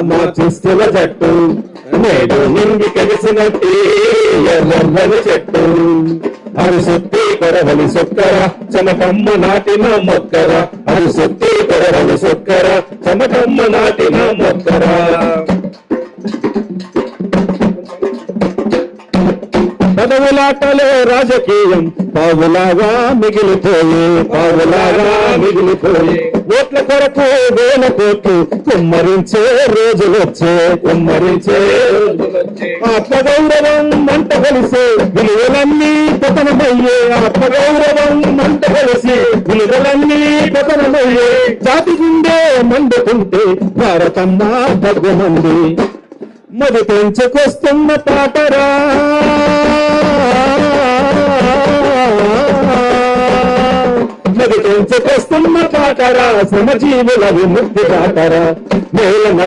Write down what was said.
మా చూస్తుల జట్టు. నేడు నింగి కలిసినట్టే ఎర్రని చెట్టు. అది సొత్తి కొరవలి సొక్కర చెమటమ్మ నాటిన మొక్కర అది సొత్తి కొరవలి పదవులాటలో రాజకీయం. పావులాగా మిగిలిపోయి పావులాగా మిగిలిపోయి. ఓట్ల కొరకు వేల కోట్లు కుమ్మరించే రోజులు వచ్చే కుమ్మరించే ఆత్మగౌరవం మంట కలిసే విలువలన్నీ పతనమయ్యే. ఆత్మగౌరవం మంట కలిసి విలువలన్నీ పతనమయ్యే. జాతి గుండె మండుతుంటే భారతమ్మ భగవంది మది పెంచుకొస్తున్న పాటరా మది పెంచుకొస్తున్న పాటరా సమజీవుల విముక్తి పాటరా నేల